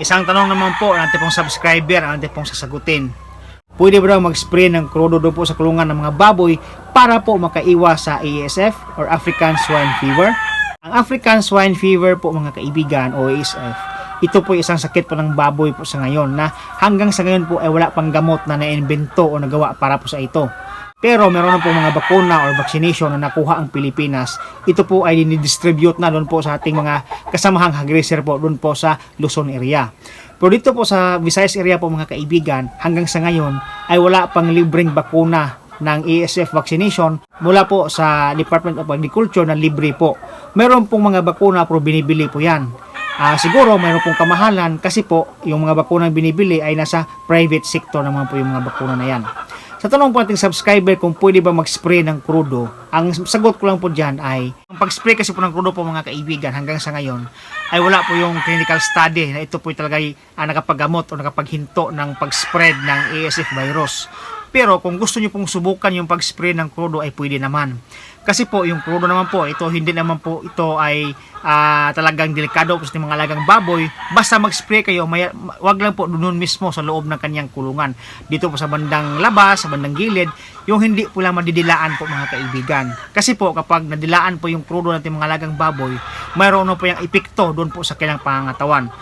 Isang tanong naman po ng ating pong subscriber ang ating pong sasagutin. Pwede ba daw mag-spray ng krudo doon po sa kulungan ng mga baboy para po makaiwas sa ASF or African Swine Fever? Ang African Swine Fever po mga kaibigan o ASF, ito po isang sakit po ng baboy po sa ngayon na hanggang sa ngayon po ay wala pang gamot na naimbento o nagawa para po sa ito. Pero meron na po mga bakuna or vaccination na nakuha ang Pilipinas. Ito po ay dinidistribute na doon po sa ating mga kasamahang hagreser po doon po sa Luzon area. Pero dito po sa Visayas area po mga kaibigan, hanggang sa ngayon ay wala pang libreng bakuna ng ASF vaccination mula po sa Department of Agriculture na libre po. Meron pong mga bakuna pero binibili po yan. Ah, siguro mayroon pong kamahalan kasi po yung mga bakuna binibili ay nasa private sector naman po yung mga bakuna na yan. Sa tanong po ating subscriber kung pwede ba mag-spray ng krudo, ang sagot ko lang po dyan ay, ang pag-spray kasi po ng krudo po mga kaibigan hanggang sa ngayon, ay wala po yung clinical study na ito po talaga ay ah, nakapaggamot o nakapaghinto ng pag-spread ng ASF virus. Pero kung gusto niyo pong subukan yung pag-spray ng krudo ay pwede naman. Kasi po yung krudo naman po, ito hindi naman po ito ay ah, talagang delikado po sa mga alagang baboy. Basta mag-spray kayo, may, wag lang po doon mismo sa loob ng kanyang kulungan. Dito po sa bandang labas, sa bandang gilid, yung hindi po lang madidilaan po mga kaibigan. Kasi po kapag nadilaan po yung krudo natin mga alagang baboy, mayroon po yung epekto doon po sa kanilang pangangatawan.